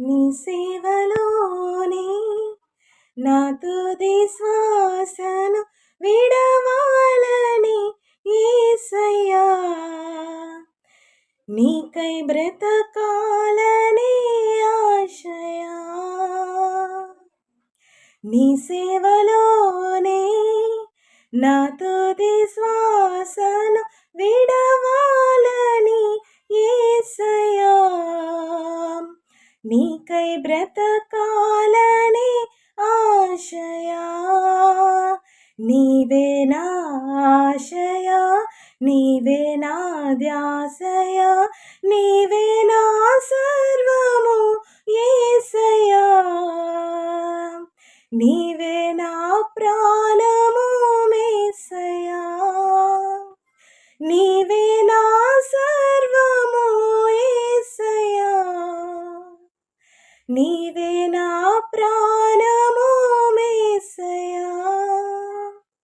నీ సేవలోనే నా తుది శ్వాసను విడవాలని ఏసయ్యా. నీకై బ్రతకాలని ఆశయా. నీ సేవలోనే నా తుది శ్వాసను విడవాలని ఏసయ్యా నీకై బ్రతకాలని ఆశయా. నీవే నా ఆశయా. నీవే నా ధ్యాసయా. నీవే నా సర్వము ఏసయా. నీవే నా ప్రాణము మేసయా. నీ నీవే నా ప్రాణ.